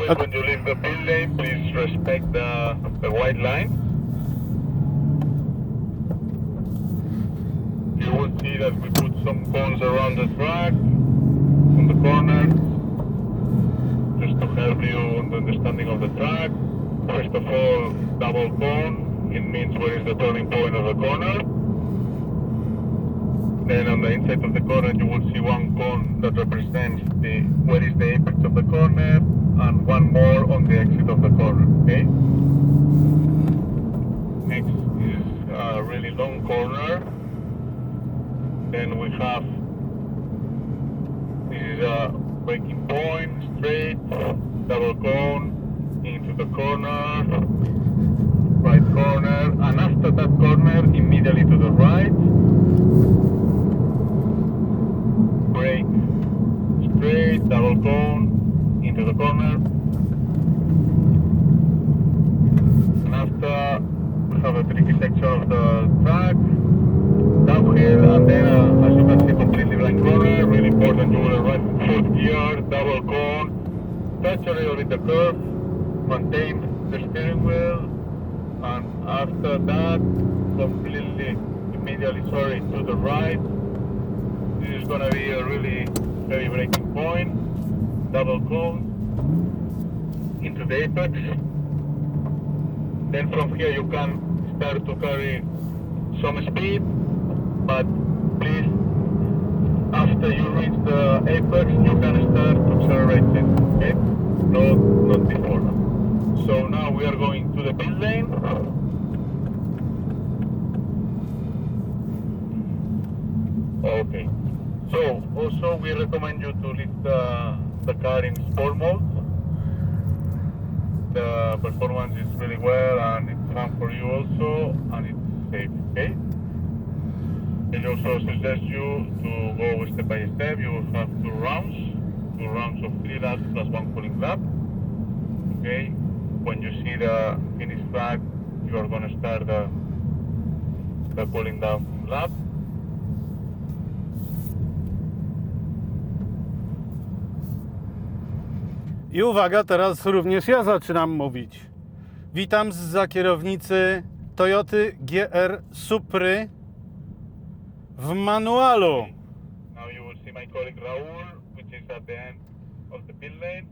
Okay. when you leave the pit lane, please respect the, the white line. You will see that we put some cones around the track, on the corner, just to help you on the understanding of the track. First of all, double cone, it means where is the turning point of the corner. Then on the inside of the corner you will see one cone that represents the where is the apex of the corner and one more on the exit of the corner, okay? Next is a really long corner. Then we have this is a breaking point, straight, double cone, into the corner, right corner, and after that corner, immediately to the right, break straight, double cone, into the corner. And after we have a tricky section of the track, downhill, and then uh, as you can see, completely blind corner. Really important, you will right foot gear, double cone, touch a little bit the curve, maintain the steering wheel, and after that, completely, immediately, sorry, to the right. Is gonna be a really heavy braking point. Double cone into the apex. Then from here you can start to carry some speed, but please, after you reach the apex, you can start accelerating. Okay? No, not before. So now we are going to the pit lane. Okay. So also we recommend you to leave the, the car in sport mode. The performance is really well and it's fun for you also and it's safe, okay? I also suggest you to go step by step. You will have two rounds, two rounds of three laps plus one cooling lap. Okay? When you see the finish flag, you are gonna start the the cooling down lap. I uwaga, teraz również ja zaczynam mówić. Witam z kierownicy Toyoty GR Supry w manualu. Now you will see my colleague Raul, which is at the end of the pit lane.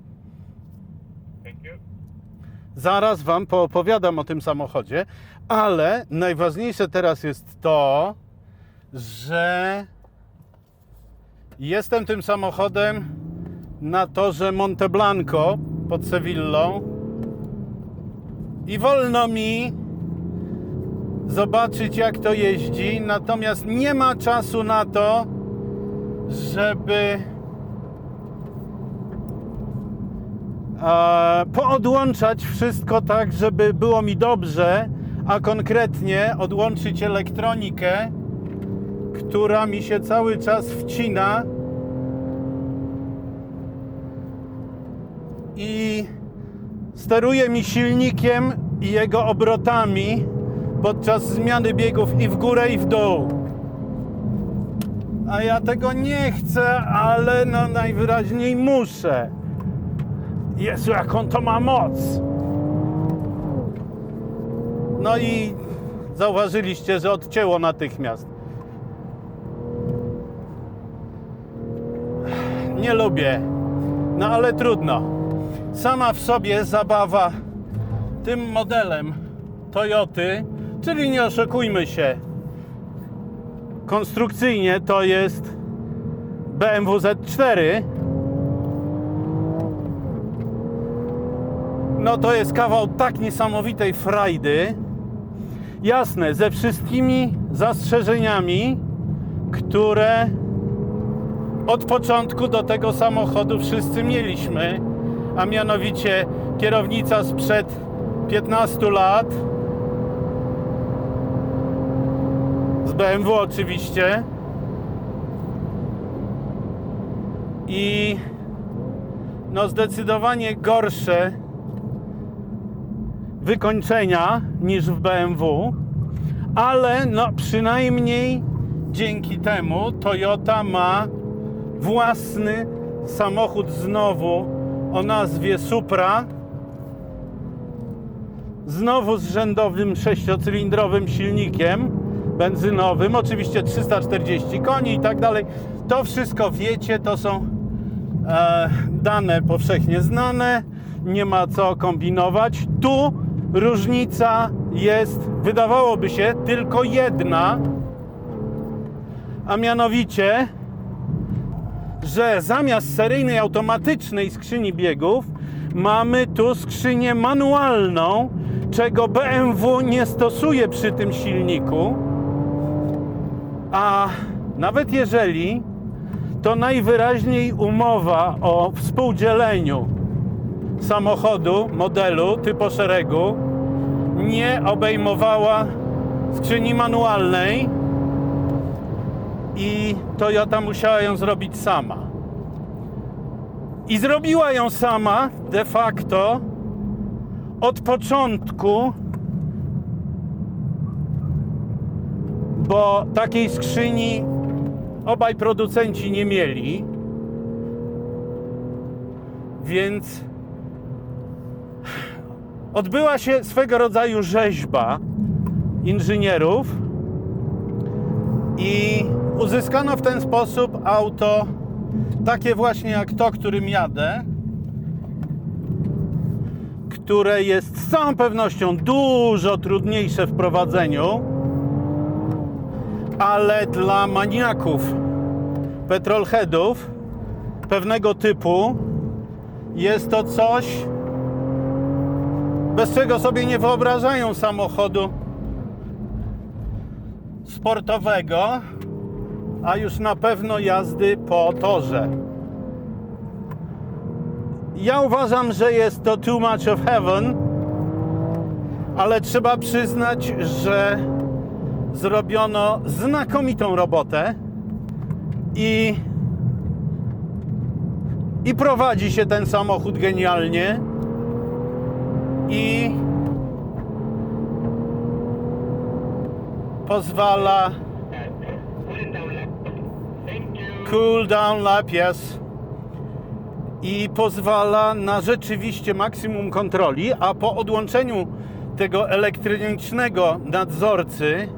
Thank you. Zaraz Wam poopowiadam o tym samochodzie, ale najważniejsze teraz jest to, że jestem tym samochodem na torze Monteblanco pod Sewillą i wolno mi zobaczyć, jak to jeździ, natomiast nie ma czasu na to, żeby e, poodłączać wszystko tak, żeby było mi dobrze, a konkretnie odłączyć elektronikę, która mi się cały czas wcina i steruje mi silnikiem i jego obrotami podczas zmiany biegów i w górę i w dół. A ja tego nie chcę, ale no najwyraźniej muszę. Jezu, jaką to ma moc! No i zauważyliście, że odcięło natychmiast. Nie lubię, no ale trudno. Sama w sobie zabawa tym modelem Toyoty, czyli nie oszukujmy się, konstrukcyjnie to jest BMW Z4, No to jest kawał tak niesamowitej frajdy. Jasne, ze wszystkimi zastrzeżeniami, które od początku do tego samochodu wszyscy mieliśmy, a mianowicie kierownica sprzed 15 lat, z BMW oczywiście, i no zdecydowanie gorsze wykończenia niż w BMW, ale no przynajmniej dzięki temu Toyota ma własny samochód znowu o nazwie Supra. Znowu z rzędowym sześciocylindrowym silnikiem benzynowym, oczywiście 340 koni i tak dalej. To wszystko wiecie, to są e, dane powszechnie znane, nie ma co kombinować. Tu różnica jest, wydawałoby się, tylko jedna, a mianowicie, że zamiast seryjnej automatycznej skrzyni biegów mamy tu skrzynię manualną, czego BMW nie stosuje przy tym silniku. A nawet jeżeli, to najwyraźniej umowa o współdzieleniu samochodu, modelu typu szeregu nie obejmowała skrzyni manualnej i Toyota musiała ją zrobić sama. I zrobiła ją sama de facto od początku, bo takiej skrzyni obaj producenci nie mieli. Więc odbyła się swego rodzaju rzeźba inżynierów i uzyskano w ten sposób auto takie właśnie jak to, którym jadę, które jest z całą pewnością dużo trudniejsze w prowadzeniu, ale dla maniaków petrolheadów pewnego typu jest to coś, bez czego sobie nie wyobrażają samochodu sportowego, a już na pewno jazdy po torze. Ja uważam, że jest to too much of heaven, ale trzeba przyznać, że zrobiono znakomitą robotę i, i prowadzi się ten samochód genialnie i pozwala cool down lap, yes i pozwala na rzeczywiście maksimum kontroli, a po odłączeniu tego elektronicznego nadzorcy,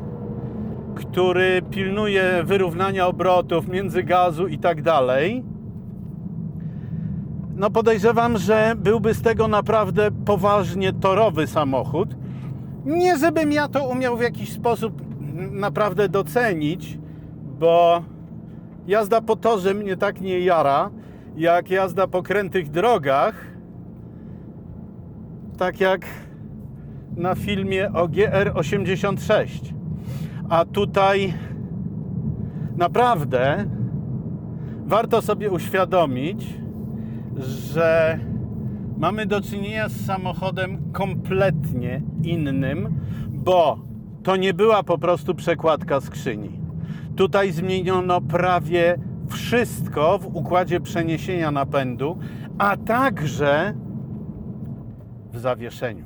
który pilnuje wyrównania obrotów między gazu i tak dalej, no podejrzewam, że byłby z tego naprawdę poważnie torowy samochód. Nie żebym ja to umiał w jakiś sposób naprawdę docenić, bo jazda po torze mnie tak nie jara, jak jazda po krętych drogach, tak jak na filmie o GR86. A tutaj naprawdę warto sobie uświadomić, że mamy do czynienia z samochodem kompletnie innym, bo to nie była po prostu przekładka skrzyni. Tutaj zmieniono prawie wszystko w układzie przeniesienia napędu, a także w zawieszeniu,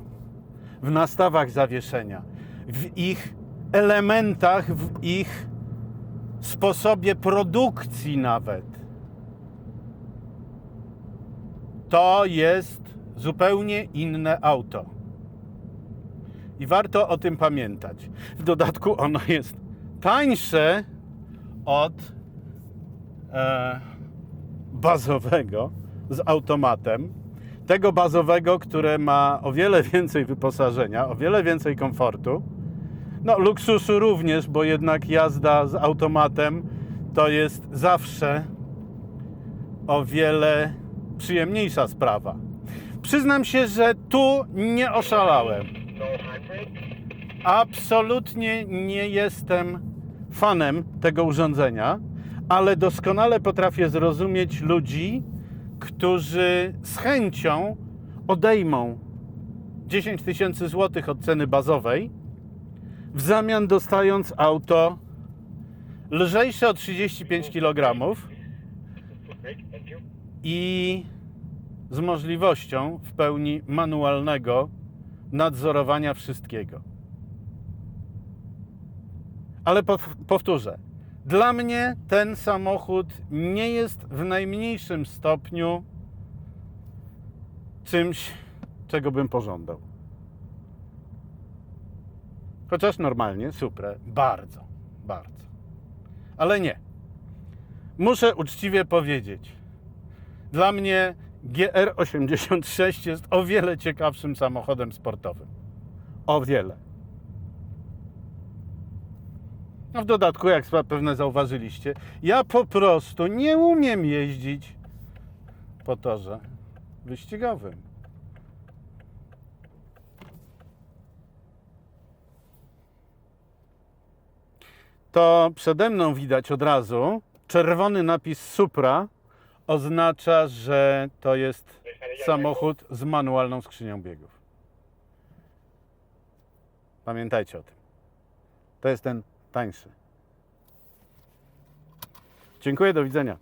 w nastawach zawieszenia, w ich elementach, w ich sposobie produkcji nawet. To jest zupełnie inne auto. I warto o tym pamiętać. W dodatku ono jest tańsze od e, bazowego z automatem. Tego bazowego, które ma o wiele więcej wyposażenia, o wiele więcej komfortu. No, luksusu również, bo jednak jazda z automatem to jest zawsze o wiele przyjemniejsza sprawa. Przyznam się, że tu nie oszalałem. Absolutnie nie jestem fanem tego urządzenia, ale doskonale potrafię zrozumieć ludzi, którzy z chęcią odejmą 10 tysięcy złotych od ceny bazowej, w zamian dostając auto lżejsze o 35 kg i z możliwością w pełni manualnego nadzorowania wszystkiego. Ale pow- powtórzę, Dla mnie ten samochód nie jest w najmniejszym stopniu czymś, czego bym pożądał. Chociaż normalnie, super, bardzo, bardzo. Ale nie. Muszę uczciwie powiedzieć, dla mnie GR86 jest o wiele ciekawszym samochodem sportowym. O wiele. W dodatku, jak pewnie zauważyliście, ja po prostu nie umiem jeździć po torze wyścigowym. To przede mną widać od razu czerwony napis Supra oznacza, że to jest samochód z manualną skrzynią biegów. Pamiętajcie o tym. To jest ten tańszy. Dziękuję, do widzenia.